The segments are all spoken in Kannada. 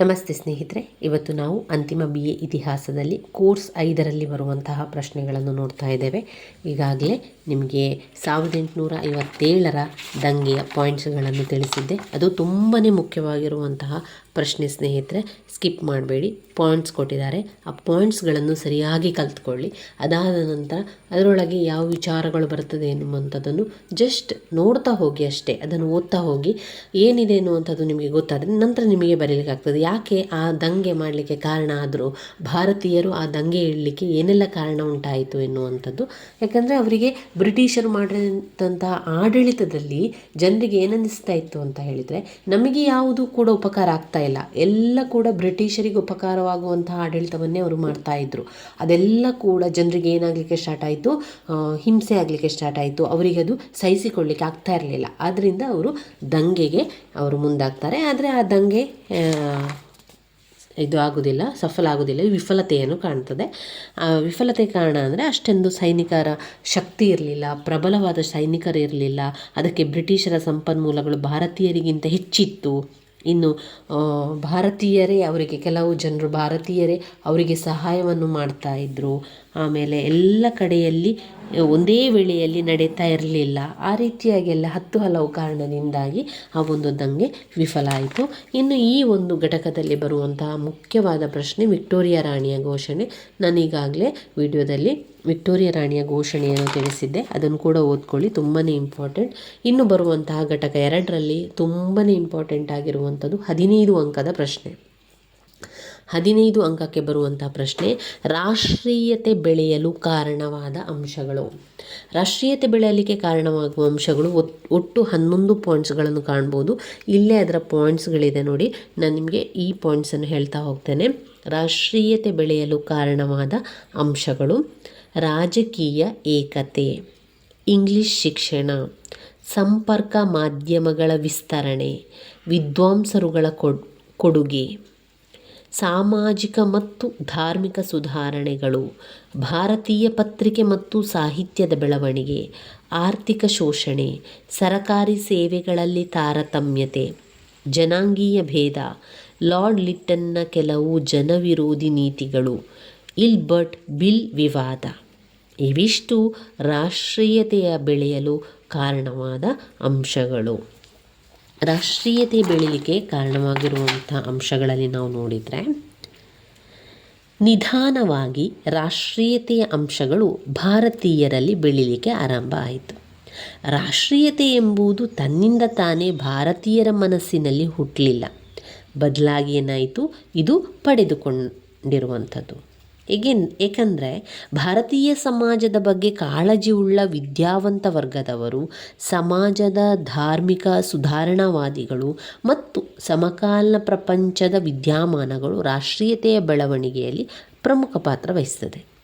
ನಮಸ್ತೆ ಸ್ನೇಹಿತರೆ, ಇವತ್ತು ನಾವು ಅಂತಿಮ ಬಿ ಎ ಇತಿಹಾಸದಲ್ಲಿ ಕೋರ್ಸ್ ಐದರಲ್ಲಿ ಬರುವಂತಹ ಪ್ರಶ್ನೆಗಳನ್ನು ನೋಡ್ತಾ ಇದ್ದೇವೆ. ಈಗಾಗಲೇ ನಿಮಗೆ ಸಾವಿರದ ಎಂಟುನೂರ ಐವತ್ತೇಳರ ದಂಗೆಯ ಪಾಯಿಂಟ್ಸ್ಗಳನ್ನು ತಿಳಿಸಿದ್ದೆ. ಅದು ತುಂಬಾ ಮುಖ್ಯವಾಗಿರುವಂತಹ ಪ್ರಶ್ನೆ ಸ್ನೇಹಿತರೆ, ಸ್ಕಿಪ್ ಮಾಡಬೇಡಿ. ಪಾಯಿಂಟ್ಸ್ ಕೊಟ್ಟಿದ್ದಾರೆ. ಆ ಪಾಯಿಂಟ್ಸ್ಗಳನ್ನು ಸರಿಯಾಗಿ ಕಲ್ತ್ಕೊಳ್ಳಿ. ಅದಾದ ನಂತರ ಅದರೊಳಗೆ ಯಾವ ವಿಚಾರಗಳು ಬರ್ತದೆ ಎನ್ನುವಂಥದ್ದನ್ನು ಜಸ್ಟ್ ನೋಡ್ತಾ ಹೋಗಿ ಅಷ್ಟೇ. ಅದನ್ನು ಓದ್ತಾ ಹೋಗಿ ಏನಿದೆ ಎನ್ನುವಂಥದ್ದು ನಿಮಗೆ ಗೊತ್ತಾದರೆ ನಂತರ ನಿಮಗೆ ಬರೀಲಿಕ್ಕೆ ಆಗ್ತದೆ ಯಾಕೆ ಆ ದಂಗೆ ಮಾಡಲಿಕ್ಕೆ ಕಾರಣ ಆದರೂ, ಭಾರತೀಯರು ಆ ದಂಗೆ ಇಡಲಿಕ್ಕೆ ಏನೆಲ್ಲ ಕಾರಣ ಉಂಟಾಯಿತು ಎನ್ನುವಂಥದ್ದು. ಯಾಕಂದರೆ ಅವರಿಗೆ ಬ್ರಿಟಿಷರು ಮಾಡಿದಂಥ ಆಡಳಿತದಲ್ಲಿ ಜನರಿಗೆ ಏನನ್ನಿಸ್ತಾ ಇತ್ತು ಅಂತ ಹೇಳಿದರೆ, ನಮಗೆ ಯಾವುದು ಕೂಡ ಉಪಕಾರ ಆಗ್ತಾ ಇಲ್ಲ. ಎಲ್ಲ ಕೂಡ ಬ್ರಿಟಿಷರಿಗೆ ಉಪಕಾರವಾಗುವಂತಹ ಆಡಳಿತವನ್ನೇ ಅವರು ಮಾಡ್ತಾ ಇದ್ರು. ಅದೆಲ್ಲ ಕೂಡ ಜನರಿಗೆ ಏನಾಗಲಿಕ್ಕೆ ಸ್ಟಾರ್ಟ್ ಆಯಿತು? ಹಿಂಸೆ ಆಗಲಿಕ್ಕೆ ಸ್ಟಾರ್ಟ್ ಆಯಿತು. ಅವರಿಗೆ ಅದು ಸಹಿಸಿಕೊಳ್ಳಿಕ್ಕೆ ಆಗ್ತಾ ಇರಲಿಲ್ಲ. ಆದ್ದರಿಂದ ಅವರು ದಂಗೆಗೆ ಅವರು ಮುಂದಾಗ್ತಾರೆ. ಆದರೆ ಆ ದಂಗೆ ಇದು ಆಗೋದಿಲ್ಲ, ಸಫಲ ಆಗೋದಿಲ್ಲ. ವಿಫಲತೆಯನ್ನು ಕಾಣ್ತದೆ. ವಿಫಲತೆ ಕಾರಣ ಅಂದರೆ ಅಷ್ಟೊಂದು ಸೈನಿಕರ ಶಕ್ತಿ ಇರಲಿಲ್ಲ, ಪ್ರಬಲವಾದ ಸೈನಿಕರು ಇರಲಿಲ್ಲ. ಅದಕ್ಕೆ ಬ್ರಿಟಿಷರ ಸಂಪನ್ಮೂಲಗಳು ಭಾರತೀಯರಿಗಿಂತ ಹೆಚ್ಚಿತ್ತು. ಇನ್ನು ಭಾರತೀಯರೇ ಅವರಿಗೆ ಕೆಲವು ಜನರು ಭಾರತೀಯರೇ ಅವರಿಗೆ ಸಹಾಯವನ್ನು ಮಾಡ್ತಾ ಇದ್ದರು ಆಮೇಲೆ ಎಲ್ಲ ಕಡೆಯಲ್ಲಿ ಒಂದೇ ವೇಳೆಯಲ್ಲಿ ನಡೀತಾ ಇರಲಿಲ್ಲ. ಆ ರೀತಿಯಾಗೆಲ್ಲ ಹತ್ತು ಹಲವು ಕಾರಣದಿಂದಾಗಿ ಆ ಒಂದು ದಂಗೆ ವಿಫಲ ಆಯಿತು. ಇನ್ನು ಈ ಒಂದು ಘಟಕದಲ್ಲಿ ಬರುವಂತಹ ಮುಖ್ಯವಾದ ಪ್ರಶ್ನೆ ವಿಕ್ಟೋರಿಯಾ ರಾಣಿಯ ಘೋಷಣೆ. ನಾನೀಗಾಗಲೇ ವಿಡಿಯೋದಲ್ಲಿ ವಿಕ್ಟೋರಿಯಾ ರಾಣಿಯ ಘೋಷಣೆಯನ್ನು ತಿಳಿಸಿದ್ದೆ. ಅದನ್ನು ಕೂಡ ಓದ್ಕೊಳ್ಳಿ ತುಂಬಾ ಇಂಪಾರ್ಟೆಂಟ್ ಇನ್ನು ಬರುವಂತಹ ಘಟಕ ಎರಡರಲ್ಲಿ ತುಂಬಾ ಇಂಪಾರ್ಟೆಂಟ್ ಆಗಿರುವಂಥದ್ದು ಹದಿನೈದು ಅಂಕದ ಪ್ರಶ್ನೆ. ಹದಿನೈದು ಅಂಕಕ್ಕೆ ಬರುವಂಥ ಪ್ರಶ್ನೆ, ರಾಷ್ಟ್ರೀಯತೆ ಬೆಳೆಯಲು ಕಾರಣವಾದ ಅಂಶಗಳು. ರಾಷ್ಟ್ರೀಯತೆ ಬೆಳೆಯಲಿಕ್ಕೆ ಕಾರಣವಾಗುವ ಅಂಶಗಳು ಒಟ್- ಒಟ್ಟು ಹನ್ನೊಂದು ಪಾಯಿಂಟ್ಸ್ಗಳನ್ನು ಕಾಣ್ಬೋದು. ಇಲ್ಲೇ ಅದರ ಪಾಯಿಂಟ್ಸ್ಗಳಿದೆ ನೋಡಿ. ನಾನು ನಿಮಗೆ ಈ ಪಾಯಿಂಟ್ಸನ್ನು ಹೇಳ್ತಾ ಹೋಗ್ತೇನೆ. ರಾಷ್ಟ್ರೀಯತೆ ಬೆಳೆಯಲು ಕಾರಣವಾದ ಅಂಶಗಳು. ರಾಜಕೀಯ ಏಕತೆ. ಇಂಗ್ಲಿಷ್ ಶಿಕ್ಷಣ. ಸಂಪರ್ಕ ಮಾಧ್ಯಮಗಳ ವಿಸ್ತರಣೆ. ವಿದ್ವಾಂಸರುಗಳ ಕೊಡ್, ಕೊಡುಗೆ. ಸಾಮಾಜಿಕ ಮತ್ತು ಧಾರ್ಮಿಕ ಸುಧಾರಣೆಗಳು, ಭಾರತೀಯ ಪತ್ರಿಕೆ ಮತ್ತು ಸಾಹಿತ್ಯದ ಬೆಳವಣಿಗೆ, ಆರ್ಥಿಕ ಶೋಷಣೆ, ಸರಕಾರಿ ಸೇವೆಗಳಲ್ಲಿ ತಾರತಮ್ಯತೆ, ಜನಾಂಗೀಯ ಭೇದ, ಲಾರ್ಡ್ ಲಿಟ್ಟನ್ನ ಕೆಲವು ಜನವಿರೋಧಿ ನೀತಿಗಳು, ಇಲ್ಬರ್ಟ್ ಬಿಲ್ ವಿವಾದ. ಇವಿಷ್ಟು ರಾಷ್ಟ್ರೀಯತೆಯ ಬೆಳೆಯಲು ಕಾರಣವಾದ ಅಂಶಗಳು. ರಾಷ್ಟ್ರೀಯತೆ ಬೆಳೀಲಿಕ್ಕೆ ಕಾರಣವಾಗಿರುವಂಥ ಅಂಶಗಳಲ್ಲಿ ನಾವು ನೋಡಿದರೆ, ನಿಧಾನವಾಗಿ ರಾಷ್ಟ್ರೀಯತೆಯ ಅಂಶಗಳು ಭಾರತೀಯರಲ್ಲಿ ಬೆಳೀಲಿಕ್ಕೆ ಆರಂಭ ಆಯಿತು. ರಾಷ್ಟ್ರೀಯತೆ ಎಂಬುದು ತನ್ನಿಂದ ತಾನೇ ಭಾರತೀಯರ ಮನಸ್ಸಿನಲ್ಲಿ ಹುಟ್ಟಲಿಲ್ಲ ಬದಲಾಗಿ ಏನಾಯಿತು? ಇದು ಪಡೆದುಕೊಂಡಿರುವಂಥದ್ದು. ಏಕೆ ಏಕೆಂದರೆ ಭಾರತೀಯ ಸಮಾಜದ ಬಗ್ಗೆ ಕಾಳಜಿ ಉಳ್ಳ ವಿದ್ಯಾವಂತ ವರ್ಗದವರು ಸಮಾಜದ ಧಾರ್ಮಿಕ ಸುಧಾರಣಾವಾದಿಗಳು ಮತ್ತು ಸಮಕಾಲೀನ ಪ್ರಪಂಚದ ವಿದ್ಯಮಾನಗಳು ರಾಷ್ಟ್ರೀಯತೆಯ ಬೆಳವಣಿಗೆಯಲ್ಲಿ ಪ್ರಮುಖ ಪಾತ್ರ ವಹಿಸ್ತದೆ.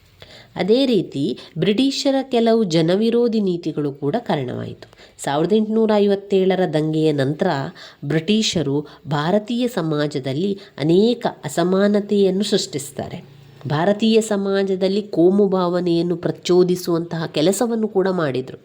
ಅದೇ ರೀತಿ ಬ್ರಿಟಿಷರ ಕೆಲವು ಜನವಿರೋಧಿ ನೀತಿಗಳು ಕೂಡ ಕಾರಣವಾಯಿತು. ಸಾವಿರದ ಎಂಟುನೂರ ಐವತ್ತೇಳರ ದಂಗೆಯ ನಂತರ ಬ್ರಿಟಿಷರು ಭಾರತೀಯ ಸಮಾಜದಲ್ಲಿ ಅನೇಕ ಅಸಮಾನತೆಯನ್ನು ಸೃಷ್ಟಿಸ್ತಾರೆ. ಭಾರತೀಯ ಸಮಾಜದಲ್ಲಿ ಕೋಮು ಭಾವನೆಯನ್ನು ಪ್ರಚೋದಿಸುವಂತಹ ಕೆಲಸವನ್ನು ಕೂಡ ಮಾಡಿದರು.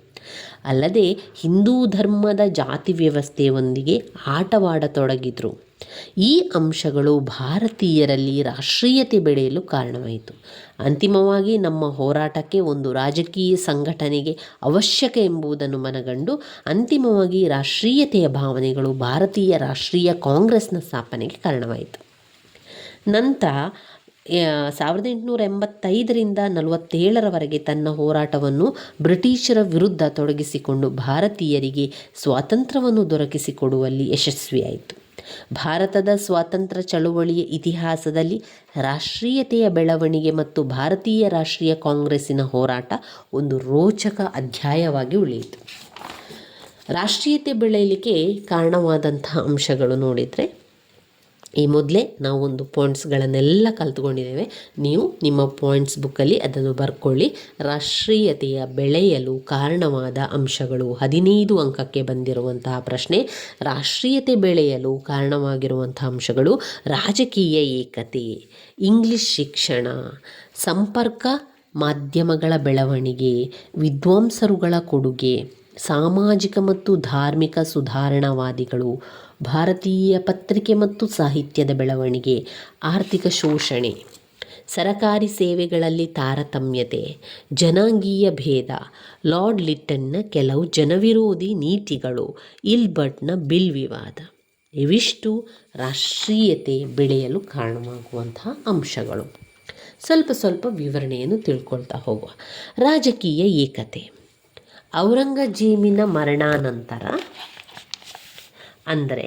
ಅಲ್ಲದೆ ಹಿಂದೂ ಧರ್ಮದ ಜಾತಿ ವ್ಯವಸ್ಥೆಯೊಂದಿಗೆ ಆಟವಾಡತೊಡಗಿದರು. ಈ ಅಂಶಗಳು ಭಾರತೀಯರಲ್ಲಿ ರಾಷ್ಟ್ರೀಯತೆ ಬೆಳೆಯಲು ಕಾರಣವಾಯಿತು. ಅಂತಿಮವಾಗಿ ನಮ್ಮ ಹೋರಾಟಕ್ಕೆ ಒಂದು ರಾಜಕೀಯ ಸಂಘಟನೆಗೆ ಅವಶ್ಯಕ ಎಂಬುದನ್ನು ಮನಗಂಡು ಅಂತಿಮವಾಗಿ ರಾಷ್ಟ್ರೀಯತೆಯ ಭಾವನೆಗಳು ಭಾರತೀಯ ರಾಷ್ಟ್ರೀಯ ಕಾಂಗ್ರೆಸ್ನ ಸ್ಥಾಪನೆಗೆ ಕಾರಣವಾಯಿತು. ನಂತರ ಸಾವಿರದ ಎಂಟುನೂರ ಎಂಬತ್ತೈದರಿಂದ ನಲವತ್ತೇಳರವರೆಗೆ ತನ್ನ ಹೋರಾಟವನ್ನು ಬ್ರಿಟಿಷರ ವಿರುದ್ಧ ತೊಡಗಿಸಿಕೊಂಡು ಭಾರತೀಯರಿಗೆ ಸ್ವಾತಂತ್ರ್ಯವನ್ನು ದೊರಕಿಸಿಕೊಡುವಲ್ಲಿ ಯಶಸ್ವಿಯಾಯಿತು. ಭಾರತದ ಸ್ವಾತಂತ್ರ್ಯ ಚಳುವಳಿಯ ಇತಿಹಾಸದಲ್ಲಿ ರಾಷ್ಟ್ರೀಯತೆಯ ಬೆಳವಣಿಗೆ ಮತ್ತು ಭಾರತೀಯ ರಾಷ್ಟ್ರೀಯ ಕಾಂಗ್ರೆಸ್ಸಿನ ಹೋರಾಟ ಒಂದು ರೋಚಕ ಅಧ್ಯಾಯವಾಗಿ ಉಳಿಯಿತು. ರಾಷ್ಟ್ರೀಯತೆ ಬೆಳೆಯಲಿಕ್ಕೆ ಕಾರಣವಾದಂತಹ ಅಂಶಗಳು ನೋಡಿದರೆ ಈ ಮೊದಲೇ ನಾವು ಒಂದು ಪಾಯಿಂಟ್ಸ್ಗಳನ್ನೆಲ್ಲ ಕಲ್ತ್ಕೊಂಡಿದ್ದೇವೆ. ನೀವು ನಿಮ್ಮ ಪಾಯಿಂಟ್ಸ್ ಬುಕ್ಕಲ್ಲಿ ಅದನ್ನು ಬರ್ಕೊಳ್ಳಿ. ರಾಷ್ಟ್ರೀಯತೆಯ ಬೆಳೆಯಲು ಕಾರಣವಾದ ಅಂಶಗಳು ಹದಿನೈದು ಅಂಕಕ್ಕೆ ಬಂದಿರುವಂತಹ ಪ್ರಶ್ನೆ. ರಾಷ್ಟ್ರೀಯತೆ ಬೆಳೆಯಲು ಕಾರಣವಾಗಿರುವಂತಹ ಅಂಶಗಳು ರಾಜಕೀಯ ಏಕತೆ ಇಂಗ್ಲಿಷ್ ಶಿಕ್ಷಣ, ಸಂಪರ್ಕ ಮಾಧ್ಯಮಗಳ ಬೆಳವಣಿಗೆ, ವಿದ್ವಾಂಸರುಗಳ ಕೊಡುಗೆ, ಸಾಮಾಜಿಕ ಮತ್ತು ಧಾರ್ಮಿಕ ಸುಧಾರಣಾವಾದಿಗಳು ಭಾರತೀಯ ಪತ್ರಿಕೆ ಮತ್ತು ಸಾಹಿತ್ಯದ ಬೆಳವಣಿಗೆ, ಆರ್ಥಿಕ ಶೋಷಣೆ, ಸರಕಾರಿ ಸೇವೆಗಳಲ್ಲಿ ತಾರತಮ್ಯತೆ, ಜನಾಂಗೀಯ ಭೇದ, ಲಾರ್ಡ್ ಲಿಟ್ಟನ್ನ ಕೆಲವು ಜನವಿರೋಧಿ ನೀತಿಗಳು, ಇಲ್ಬರ್ಟ್ನ ಬಿಲ್ ವಿವಾದ. ಇವಿಷ್ಟು ರಾಷ್ಟ್ರೀಯತೆ ಬೆಳೆಯಲು ಕಾರಣವಾಗುವಂತಹ ಅಂಶಗಳು. ಸ್ವಲ್ಪ ಸ್ವಲ್ಪ ವಿವರಣೆಯನ್ನು ತಿಳ್ಕೊಳ್ತಾ ಹೋಗುವ. ರಾಜಕೀಯ ಏಕತೆ. ಔರಂಗಜೇಬಿನ ಮರಣಾನಂತರ ಅಂದರೆ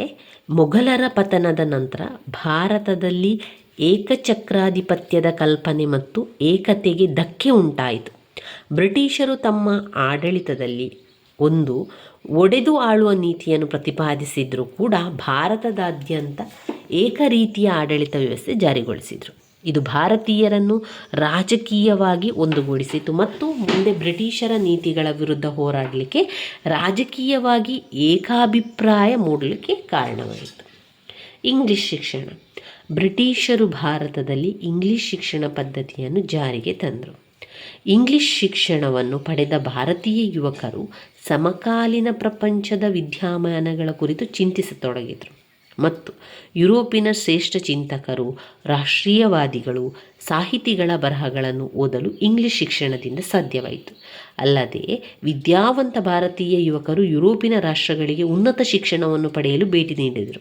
ಮೊಘಲರ ಪತನದ ನಂತರ ಭಾರತದಲ್ಲಿ ಏಕಚಕ್ರಾಧಿಪತ್ಯದ ಕಲ್ಪನೆ ಮತ್ತು ಏಕತೆಗೆ ಧಕ್ಕೆ ಉಂಟಾಯಿತು. ಬ್ರಿಟಿಷರು ತಮ್ಮ ಆಡಳಿತದಲ್ಲಿ ಒಂದು ಒಡೆದು ಆಳುವ ನೀತಿಯನ್ನು ಪ್ರತಿಪಾದಿಸಿದರೂ ಕೂಡ ಭಾರತದಾದ್ಯಂತ ಏಕ ರೀತಿಯ ಆಡಳಿತ ವ್ಯವಸ್ಥೆ ಜಾರಿಗೊಳಿಸಿದರು. ಇದು ಭಾರತೀಯರನ್ನು ರಾಜಕೀಯವಾಗಿ ಒಂದುಗೂಡಿಸಿತು. ಮತ್ತು ಮುಂದೆ ಬ್ರಿಟಿಷರ ನೀತಿಗಳ ವಿರುದ್ಧ ಹೋರಾಡಲಿಕ್ಕೆ, ರಾಜಕೀಯವಾಗಿ ಏಕಾಭಿಪ್ರಾಯ ಮೂಡಲಿಕ್ಕೆ ಕಾರಣವಾಯಿತು. ಇಂಗ್ಲಿಷ್ ಶಿಕ್ಷಣ. ಬ್ರಿಟಿಷರು ಭಾರತದಲ್ಲಿ ಇಂಗ್ಲಿಷ್ ಶಿಕ್ಷಣ ಪದ್ಧತಿಯನ್ನು ಜಾರಿಗೆ ತಂದರು. ಇಂಗ್ಲಿಷ್ ಶಿಕ್ಷಣವನ್ನು ಪಡೆದ ಭಾರತೀಯ ಯುವಕರು ಸಮಕಾಲೀನ ಪ್ರಪಂಚದ ವಿದ್ಯಮಾನಗಳ ಕುರಿತು ಚಿಂತಿಸತೊಡಗಿದರು. ಮತ್ತು ಯುರೋಪಿನ ಶ್ರೇಷ್ಠ ಚಿಂತಕರು, ರಾಷ್ಟ್ರೀಯವಾದಿಗಳು ಸಾಹಿತಿಗಳ ಬರಹಗಳನ್ನು ಓದಲು ಇಂಗ್ಲಿಷ್ ಶಿಕ್ಷಣದಿಂದ ಸಾಧ್ಯವಾಯಿತು. ಅಲ್ಲದೆ ವಿದ್ಯಾವಂತ ಭಾರತೀಯ ಯುವಕರು ಯುರೋಪಿನ ರಾಷ್ಟ್ರಗಳಿಗೆ ಉನ್ನತ ಶಿಕ್ಷಣವನ್ನು ಪಡೆಯಲು ಭೇಟಿ ನೀಡಿದರು.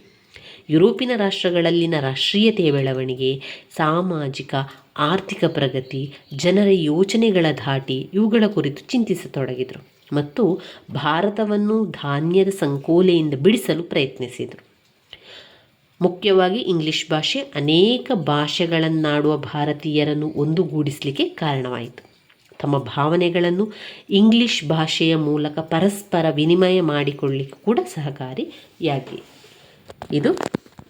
ಯುರೋಪಿನ ರಾಷ್ಟ್ರಗಳಲ್ಲಿನ ರಾಷ್ಟ್ರೀಯತೆಯ ಬೆಳವಣಿಗೆ, ಸಾಮಾಜಿಕ, ಆರ್ಥಿಕ ಪ್ರಗತಿ, ಜನರ ಯೋಚನೆಗಳ ಧಾಟಿ ಇವುಗಳ ಕುರಿತು ಚಿಂತಿಸತೊಡಗಿದರು ಮತ್ತು ಭಾರತವನ್ನು ಧಾನ್ಯದ ಸಂಕೋಲೆಯಿಂದ ಬಿಡಿಸಲು ಪ್ರಯತ್ನಿಸಿದರು. ಮುಖ್ಯವಾಗಿ ಇಂಗ್ಲಿಷ್ ಭಾಷೆ ಅನೇಕ ಭಾಷೆಗಳನ್ನಾಡುವ ಭಾರತೀಯರನ್ನು ಒಂದುಗೂಡಿಸಲಿಕ್ಕೆ ಕಾರಣವಾಯಿತು. ತಮ್ಮ ಭಾವನೆಗಳನ್ನು ಇಂಗ್ಲಿಷ್ ಭಾಷೆಯ ಮೂಲಕ ಪರಸ್ಪರ ವಿನಿಮಯ ಮಾಡಿಕೊಳ್ಳಿಕ್ಕೆ ಕೂಡ ಸಹಕಾರಿಯಾಗಿ, ಇದು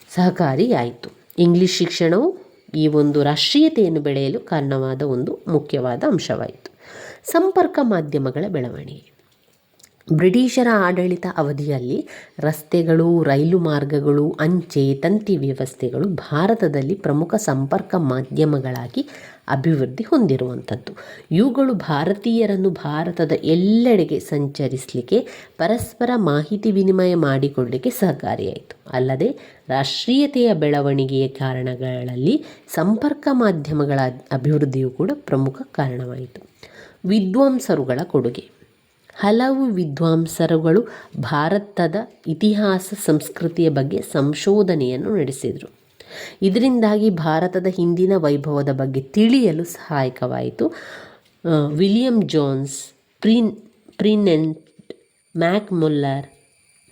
ಸಹಕಾರಿಯಾಯಿತು. ಇಂಗ್ಲಿಷ್ ಶಿಕ್ಷಣವು ಈ ಒಂದು ರಾಷ್ಟ್ರೀಯತೆಯನ್ನು ಬೆಳೆಯಲು ಕಾರಣವಾದ ಒಂದು ಮುಖ್ಯವಾದ ಅಂಶವಾಯಿತು. ಸಂಪರ್ಕ ಮಾಧ್ಯಮಗಳ ಬೆಳವಣಿಗೆ. ಬ್ರಿಟಿಷರ ಆಡಳಿತ ಅವಧಿಯಲ್ಲಿ ರಸ್ತೆಗಳು, ರೈಲು ಮಾರ್ಗಗಳು, ಅಂಚೆ, ತಂತಿ ವ್ಯವಸ್ಥೆಗಳು ಭಾರತದಲ್ಲಿ ಪ್ರಮುಖ ಸಂಪರ್ಕ ಮಾಧ್ಯಮಗಳಾಗಿ ಅಭಿವೃದ್ಧಿ ಹೊಂದಿರುವಂಥದ್ದು. ಇವುಗಳು ಭಾರತೀಯರನ್ನು ಭಾರತದ ಎಲ್ಲೆಡೆಗೆ ಸಂಚರಿಸಲಿಕ್ಕೆ ಪರಸ್ಪರ ಮಾಹಿತಿ ವಿನಿಮಯ ಮಾಡಿಕೊಳ್ಳಲಿಕ್ಕೆ ಸಹಕಾರಿಯಾಯಿತು. ಅಲ್ಲದೆ ರಾಷ್ಟ್ರೀಯತೆಯ ಬೆಳವಣಿಗೆಯ ಕಾರಣಗಳಲ್ಲಿ ಸಂಪರ್ಕ ಮಾಧ್ಯಮಗಳ ಅಭಿವೃದ್ಧಿಯು ಕೂಡ ಪ್ರಮುಖ ಕಾರಣವಾಯಿತು. ವಿದ್ವಾಂಸರುಗಳ ಕೊಡುಗೆ. ಹಲವು ವಿದ್ವಾಂಸರುಗಳು ಭಾರತದ ಇತಿಹಾಸ ಸಂಸ್ಕೃತಿಯ ಬಗ್ಗೆ ಸಂಶೋಧನೆಯನ್ನು ನಡೆಸಿದರು. ಇದರಿಂದಾಗಿ ಭಾರತದ ಹಿಂದಿನ ವೈಭವದ ಬಗ್ಗೆ ತಿಳಿಯಲು ಸಹಾಯಕವಾಯಿತು. ವಿಲಿಯಂ ಜೋನ್ಸ್, ಪ್ರಿನ್, ಪ್ರಿನೆಂಟ್ ಮ್ಯಾಕ್ ಮುಲ್ಲರ್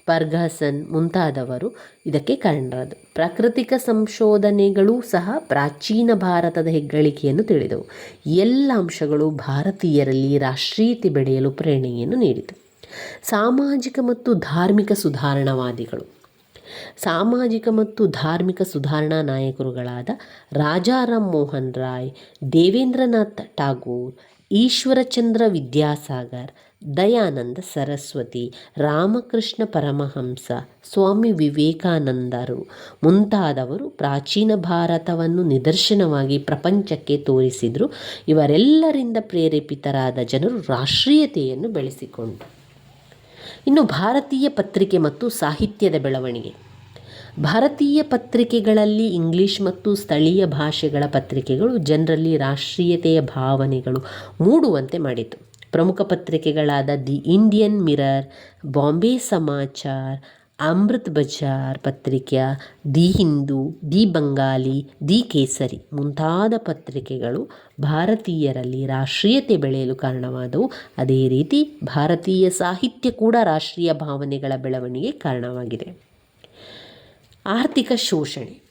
ಫರ್ಗಸನ್ ಮುಂತಾದವರು ಇದಕ್ಕೆ ಕಾರಣರಾದರು ಪ್ರಾಕೃತಿಕ ಸಂಶೋಧನೆಗಳೂ ಸಹ ಪ್ರಾಚೀನ ಭಾರತದ ಹೆಗ್ಗಳಿಕೆಯನ್ನು ತಿಳಿದವು. ಎಲ್ಲ ಅಂಶಗಳು ಭಾರತೀಯರಲ್ಲಿ ರಾಷ್ಟ್ರೀಯತೆ ಬೆಳೆಯಲು ಪ್ರೇರಣೆಯನ್ನು ನೀಡಿತು. ಸಾಮಾಜಿಕ ಮತ್ತು ಧಾರ್ಮಿಕ ಸುಧಾರಣಾವಾದಿಗಳು. ಸಾಮಾಜಿಕ ಮತ್ತು ಧಾರ್ಮಿಕ ಸುಧಾರಣಾ ನಾಯಕರುಗಳಾದ ರಾಜಾರಾಮ್ ಮೋಹನ್ ರಾಯ್, ದೇವೇಂದ್ರನಾಥ್ ಟಾಗೋರ್ ಈಶ್ವರಚಂದ್ರ ವಿದ್ಯಾಸಾಗರ್ ದಯಾನಂದ ಸರಸ್ವತಿ, ರಾಮಕೃಷ್ಣ ಪರಮಹಂಸ, ಸ್ವಾಮಿ ವಿವೇಕಾನಂದರು ಮುಂತಾದವರು ಪ್ರಾಚೀನ ಭಾರತವನ್ನು ನಿದರ್ಶನವಾಗಿ ಪ್ರಪಂಚಕ್ಕೆ ತೋರಿಸಿದರು. ಇವರೆಲ್ಲರಿಂದ ಪ್ರೇರೇಪಿತರಾದ ಜನರು ರಾಷ್ಟ್ರೀಯತೆಯನ್ನು ಬೆಳೆಸಿಕೊಂಡರು. ಇನ್ನು ಭಾರತೀಯ ಪತ್ರಿಕೆ ಮತ್ತು ಸಾಹಿತ್ಯದ ಬೆಳವಣಿಗೆ. ಭಾರತೀಯ ಪತ್ರಿಕೆಗಳಲ್ಲಿ ಇಂಗ್ಲಿಷ್ ಮತ್ತು ಸ್ಥಳೀಯ ಭಾಷೆಗಳ ಪತ್ರಿಕೆಗಳು ಜನರಲ್ಲಿ ರಾಷ್ಟ್ರೀಯತೆಯ ಭಾವನೆಗಳು ಮೂಡುವಂತೆ ಮಾಡಿತು. ಪ್ರಮುಖ ಪತ್ರಿಕೆಗಳಾದ the Indian Mirror, Bombay Samachar, Amrit Bazar Patrika, the Hindu, the Bengali the Kesari ಮುಂತಾದ ಪತ್ರಿಕೆಗಳು ಭಾರತೀಯರಲ್ಲಿ ರಾಷ್ಟ್ರೀಯತೆ ಬೆಳೆಯಲು ಕಾರಣವಾದವು. ಅದೇ ರೀತಿ ಭಾರತೀಯ ಸಾಹಿತ್ಯ ಕೂಡ ರಾಷ್ಟ್ರೀಯ ಭಾವನೆಗಳ ಬೆಳವಣಿಗೆ ಕಾರಣವಾಗಿದೆ. ಆರ್ಥಿಕ ಶೋಷಣೆ.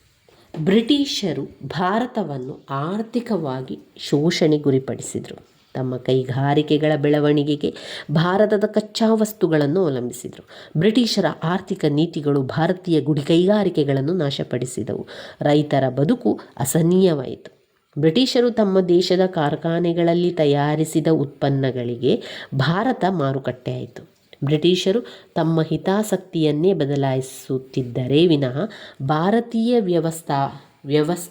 ಬ್ರಿಟಿಷರು ಭಾರತವನ್ನು ಆರ್ಥಿಕವಾಗಿ ಶೋಷಣೆ ಗುರಿಪಡಿಸಿದರು ತಮ್ಮ ಕೈಗಾರಿಕೆಗಳ ಬೆಳವಣಿಗೆಗೆ ಭಾರತದ ಕಚ್ಚಾ ವಸ್ತುಗಳನ್ನು ಅವಲಂಬಿಸಿದರು. ಬ್ರಿಟಿಷರ ಆರ್ಥಿಕ ನೀತಿಗಳು ಭಾರತೀಯ ಗುಡಿ ಕೈಗಾರಿಕೆಗಳನ್ನು ನಾಶಪಡಿಸಿದವು. ರೈತರ ಬದುಕು ಅಸಹನೀಯವಾಯಿತು. ಬ್ರಿಟಿಷರು ತಮ್ಮ ದೇಶದ ಕಾರ್ಖಾನೆಗಳಲ್ಲಿ ತಯಾರಿಸಿದ ಉತ್ಪನ್ನಗಳಿಗೆ ಭಾರತ ಮಾರುಕಟ್ಟೆಯಾಯಿತು. ಬ್ರಿಟಿಷರು ತಮ್ಮ ಹಿತಾಸಕ್ತಿಯನ್ನೇ ಬದಲಾಯಿಸುತ್ತಿದ್ದರೆ ವಿನಃ ಭಾರತೀಯ ವ್ಯವಸ್ಥಾ ವ್ಯವಸ್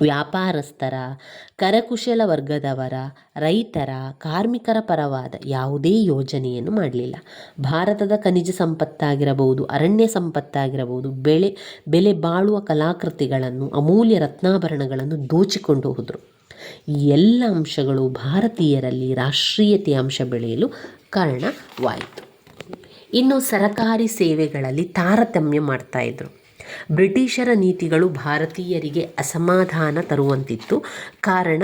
ವ್ಯಾಪಾರಸ್ಥರ ಕರಕುಶಲ ವರ್ಗದವರ ರೈತರ, ಕಾರ್ಮಿಕರ ಪರವಾದ ಯಾವುದೇ ಯೋಜನೆಯನ್ನು ಮಾಡಲಿಲ್ಲ. ಭಾರತದ ಖನಿಜ ಸಂಪತ್ತಾಗಿರಬಹುದು, ಅರಣ್ಯ ಸಂಪತ್ತಾಗಿರಬಹುದು, ಬೆಳೆ, ಬೆಲೆ ಬಾಳುವ ಕಲಾಕೃತಿಗಳನ್ನು, ಅಮೂಲ್ಯ ರತ್ನಾಭರಣಗಳನ್ನು ದೋಚಿಕೊಂಡು ಹೋದರು. ಈ ಎಲ್ಲ ಅಂಶಗಳು ಭಾರತೀಯರಲ್ಲಿ ರಾಷ್ಟ್ರೀಯತೆ ಅಂಶ ಬೆಳೆಯಲು ಕಾರಣವಾಯಿತು. ಇನ್ನು ಸರಕಾರಿ ಸೇವೆಗಳಲ್ಲಿ ತಾರತಮ್ಯ ಮಾಡ್ತಾಯಿದ್ರು ಬ್ರಿಟಿಷರ ನೀತಿಗಳು ಭಾರತೀಯರಿಗೆ ಅಸಮಾಧಾನ ತರುವಂತಿತ್ತು. ಕಾರಣ,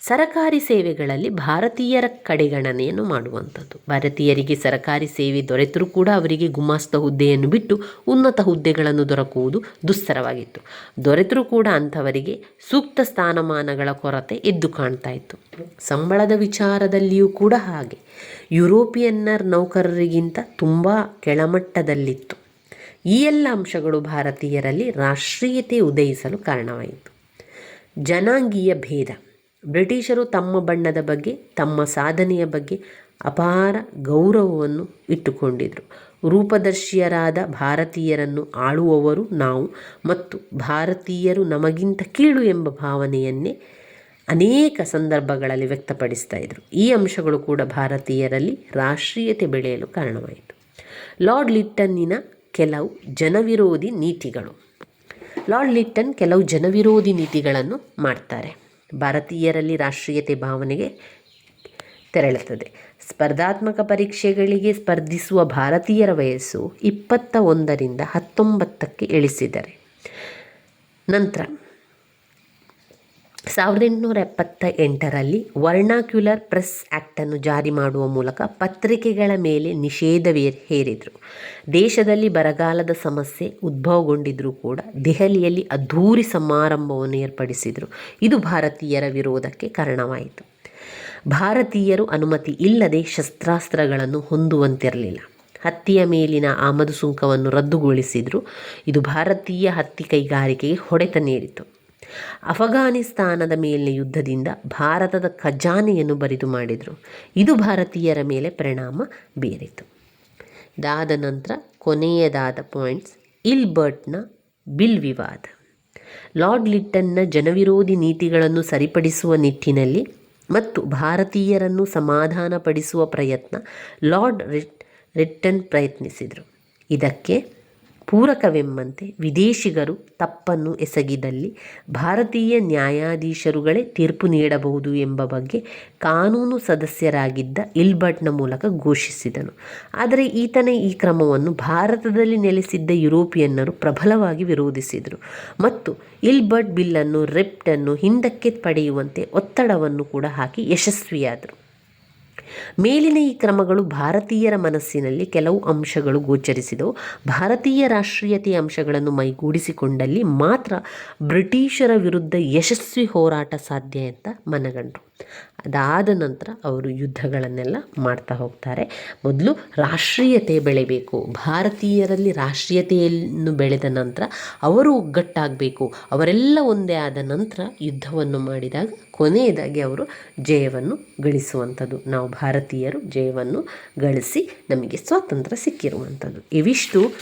ಸರಕಾರಿ ಸೇವೆಗಳಲ್ಲಿ ಭಾರತೀಯರ ಕಡೆಗಣನೆಯನ್ನು ಮಾಡುವಂಥದ್ದು. ಭಾರತೀಯರಿಗೆ ಸರಕಾರಿ ಸೇವೆ ದೊರೆತರೂ ಕೂಡ ಅವರಿಗೆ ಗುಮಾಸ್ತ ಹುದ್ದೆಯನ್ನು ಬಿಟ್ಟು ಉನ್ನತ ಹುದ್ದೆಗಳನ್ನು ದೊರಕುವುದು ದುಸ್ತರವಾಗಿತ್ತು ದೊರೆತರೂ ಕೂಡ ಅಂಥವರಿಗೆ ಸೂಕ್ತ ಸ್ಥಾನಮಾನಗಳ ಕೊರತೆ ಎದ್ದು ಕಾಣ್ತಾ ಇತ್ತು. ಸಂಬಳದ ವಿಚಾರದಲ್ಲಿಯೂ ಕೂಡ ಹಾಗೆ. ಯುರೋಪಿಯನ್ನರ್ ನೌಕರರಿಗಿಂತ ತುಂಬ ಕೆಳಮಟ್ಟದಲ್ಲಿತ್ತು. ಈ ಎಲ್ಲ ಅಂಶಗಳು ಭಾರತೀಯರಲ್ಲಿ ರಾಷ್ಟ್ರೀಯತೆ ಉದಯಿಸಲು ಕಾರಣವಾಯಿತು. ಜನಾಂಗೀಯ ಭೇದ, ಬ್ರಿಟಿಷರು ತಮ್ಮ ಬಣ್ಣದ ಬಗ್ಗೆ, ತಮ್ಮ ಸಾಧನೆಯ ಬಗ್ಗೆ ಅಪಾರ ಗೌರವವನ್ನು ಇಟ್ಟುಕೊಂಡಿದ್ದರು ರೂಪದರ್ಶಿಯರಾದ ಭಾರತೀಯರನ್ನು ಆಳುವವರು ನಾವು ಮತ್ತು ಭಾರತೀಯರು ನಮಗಿಂತ ಕೀಳು ಎಂಬ ಭಾವನೆಯನ್ನೇ ಅನೇಕ ಸಂದರ್ಭಗಳಲ್ಲಿ ವ್ಯಕ್ತಪಡಿಸ್ತಾ ಇದ್ದರು ಈ ಅಂಶಗಳು ಕೂಡ ಭಾರತೀಯರಲ್ಲಿ ರಾಷ್ಟ್ರೀಯತೆ ಬೆಳೆಯಲು ಕಾರಣವಾಯಿತು. ಲಾರ್ಡ್ ಲಿಟ್ಟನ್ನಿನ ಕೆಲವು ಜನವಿರೋಧಿ ನೀತಿಗಳು. ಲಾರ್ಡ್ ಲಿಟ್ಟನ್ ಕೆಲವು ಜನವಿರೋಧಿ ನೀತಿಗಳನ್ನು ಮಾಡ್ತಾರೆ. ಭಾರತೀಯರಲ್ಲಿ ರಾಷ್ಟ್ರೀಯತೆ ಭಾವನೆಗೆ ತೆರಳುತ್ತದೆ. ಸ್ಪರ್ಧಾತ್ಮಕ ಪರೀಕ್ಷೆಗಳಿಗೆ ಸ್ಪರ್ಧಿಸುವ ಭಾರತೀಯರ ವಯಸ್ಸು ಇಪ್ಪತ್ತ ಒಂದರಿಂದ ಹತ್ತೊಂಬತ್ತಕ್ಕೆ ಇಳಿಸಿದ್ದಾರೆ ನಂತರ ಸಾವಿರದ ಎಂಟುನೂರ ಎಪ್ಪತ್ತ ಎಂಟರಲ್ಲಿ ವರ್ಣಾಕ್ಯುಲರ್ ಪ್ರೆಸ್ ಆ್ಯಕ್ಟನ್ನು ಜಾರಿ ಮಾಡುವ ಮೂಲಕ ಪತ್ರಿಕೆಗಳ ಮೇಲೆ ನಿಷೇಧ ಹೇರಿದರು. ದೇಶದಲ್ಲಿ ಬರಗಾಲದ ಸಮಸ್ಯೆ ಉದ್ಭವಗೊಂಡಿದ್ದರೂ ಕೂಡ ದೆಹಲಿಯಲ್ಲಿ ಅದ್ಧೂರಿ ಸಮಾರಂಭವನ್ನು ಏರ್ಪಡಿಸಿದರು. ಇದು ಭಾರತೀಯರ ವಿರೋಧಕ್ಕೆ ಕಾರಣವಾಯಿತು. ಭಾರತೀಯರು ಅನುಮತಿ ಇಲ್ಲದೆ ಶಸ್ತ್ರಾಸ್ತ್ರಗಳನ್ನು ಹೊಂದುವಂತಿರಲಿಲ್ಲ. ಹತ್ತಿಯ ಮೇಲಿನ ಆಮದು ಸುಂಕವನ್ನು ರದ್ದುಗೊಳಿಸಿದರು. ಇದು ಭಾರತೀಯ ಹತ್ತಿ ಕೈಗಾರಿಕೆಗೆ ಹೊಡೆತ ನೀಡಿತು ಅಫಘಾನಿಸ್ತಾನದ ಮೇಲಿನ ಯುದ್ಧದಿಂದ ಭಾರತದ ಖಜಾನೆಯನ್ನು ಬರಿದು ಮಾಡಿದರು. ಇದು ಭಾರತೀಯರ ಮೇಲೆ ಪರಿಣಾಮ ಬೀರಿತು. ಇದಾದ ನಂತರ ಕೊನೆಯದಾದ ಪಾಯಿಂಟ್ಸ್ ಇಲ್ಬರ್ಟ್ನ ಬಿಲ್ ವಿವಾದ. ಲಾರ್ಡ್ ಲಿಟ್ಟನ್ನ ಜನವಿರೋಧಿ ನೀತಿಗಳನ್ನು ಸರಿಪಡಿಸುವ ನಿಟ್ಟಿನಲ್ಲಿ ಮತ್ತು ಭಾರತೀಯರನ್ನು ಸಮಾಧಾನಪಡಿಸುವ ಪ್ರಯತ್ನ ಲಾರ್ಡ್ ರಿಟ್, ರಿಟ್ಟನ್ ಪ್ರಯತ್ನಿಸಿದರು. ಇದಕ್ಕೆ ಪೂರಕವೆಂಬಂತೆ ವಿದೇಶಿಗರು ತಪ್ಪನ್ನು ಎಸಗಿದಲ್ಲಿ ಭಾರತೀಯ ನ್ಯಾಯಾಧೀಶರುಗಳೇ ತೀರ್ಪು ನೀಡಬಹುದು ಎಂಬ ಬಗ್ಗೆ ಕಾನೂನು ಸದಸ್ಯರಾಗಿದ್ದ ಇಲ್ಬರ್ಟ್ನ ಮೂಲಕ ಘೋಷಿಸಿದನು. ಆದರೆ ಈತನ ಈ ಕ್ರಮವನ್ನು ಭಾರತದಲ್ಲಿ ನೆಲೆಸಿದ್ದ ಯುರೋಪಿಯನ್ನರು ಪ್ರಬಲವಾಗಿ ವಿರೋಧಿಸಿದರು. ಮತ್ತು ಇಲ್ಬರ್ಟ್ ಬಿಲ್ಲನ್ನು ರೆಪ್ಟನ್ನು ಹಿಂದಕ್ಕೆ ಪಡೆಯುವಂತೆ ಒತ್ತಡವನ್ನು ಕೂಡ ಹಾಕಿ ಯಶಸ್ವಿಯಾದರು. ಮೇಲಿನ ಈ ಕ್ರಮಗಳು ಭಾರತೀಯರ ಮನಸ್ಸಿನಲ್ಲಿ ಕೆಲವು ಅಂಶಗಳು ಗೋಚರಿಸಿದವು. ಭಾರತೀಯ ರಾಷ್ಟ್ರೀಯತೆಯ ಅಂಶಗಳನ್ನು ಮೈಗೂಡಿಸಿಕೊಂಡಲ್ಲಿ ಮಾತ್ರ ಬ್ರಿಟಿಷರ ವಿರುದ್ಧ ಯಶಸ್ವಿ ಹೋರಾಟ ಸಾಧ್ಯ ಅಂತ ಮನಗಂಡರು ಅದಾದ ನಂತರ ಅವರು ಯುದ್ಧಗಳನ್ನೆಲ್ಲ ಮಾಡ್ತಾ ಹೋಗ್ತಾರೆ. ಮೊದಲು ರಾಷ್ಟ್ರೀಯತೆ ಬೆಳೆಯಬೇಕು ಭಾರತೀಯರಲ್ಲಿ ರಾಷ್ಟ್ರೀಯತೆಯನ್ನು ಬೆಳೆದ ನಂತರ ಅವರು ಒಗ್ಗಟ್ಟಾಗಬೇಕು. ಅವರೆಲ್ಲ ಒಂದೇ ಆದ ನಂತರ ಯುದ್ಧವನ್ನು ಮಾಡಿದಾಗ ಕೊನೆಯದಾಗಿ ಅವರು ಜಯವನ್ನು ಗಳಿಸುವಂಥದ್ದು. ನಾವು ಭಾರತೀಯರು ಜಯವನ್ನು ಗಳಿಸಿ ನಮಗೆ ಸ್ವಾತಂತ್ರ್ಯ ಸಿಕ್ಕಿರುವಂಥದ್ದು. ಇವಿಷ್ಟು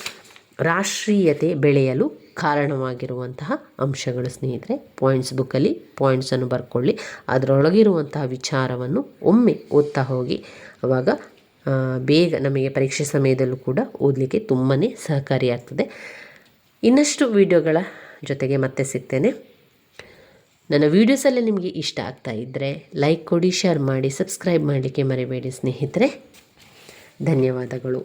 ರಾಷ್ಟ್ರೀಯತೆ ಬೆಳೆಯಲು ಕಾರಣವಾಗಿರುವಂತಹ ಅಂಶಗಳು ಸ್ನೇಹಿತರೆ. ಪಾಯಿಂಟ್ಸ್ ಬುಕ್ಕಲ್ಲಿ ಪಾಯಿಂಟ್ಸನ್ನು ಬರ್ಕೊಳ್ಳಿ. ಅದರೊಳಗಿರುವಂತಹ ವಿಚಾರವನ್ನು ಒಮ್ಮೆ ಓದ್ತಾ ಹೋಗಿ. ಆವಾಗ ಬೇಗ ನಮಗೆ ಪರೀಕ್ಷೆ ಸಮಯದಲ್ಲೂ ಕೂಡ ಓದಲಿಕ್ಕೆ ತುಂಬಾ ಸಹಕಾರಿಯಾಗ್ತದೆ. ಇನ್ನಷ್ಟು ವಿಡಿಯೋಗಳ ಜೊತೆಗೆ ಮತ್ತೆ ಸಿಗ್ತೇನೆ. ನನ್ನ ವೀಡಿಯೋಸಲ್ಲಿ ನಿಮಗೆ ಇಷ್ಟ ಆಗ್ತಾ ಇದ್ದರೆ ಲೈಕ್ ಕೊಡಿ ಶೇರ್ ಮಾಡಿ ಸಬ್ಸ್ಕ್ರೈಬ್ ಮಾಡಲಿಕ್ಕೆ ಮರಿಬೇಡಿ ಸ್ನೇಹಿತರೆ. ಧನ್ಯವಾದಗಳು.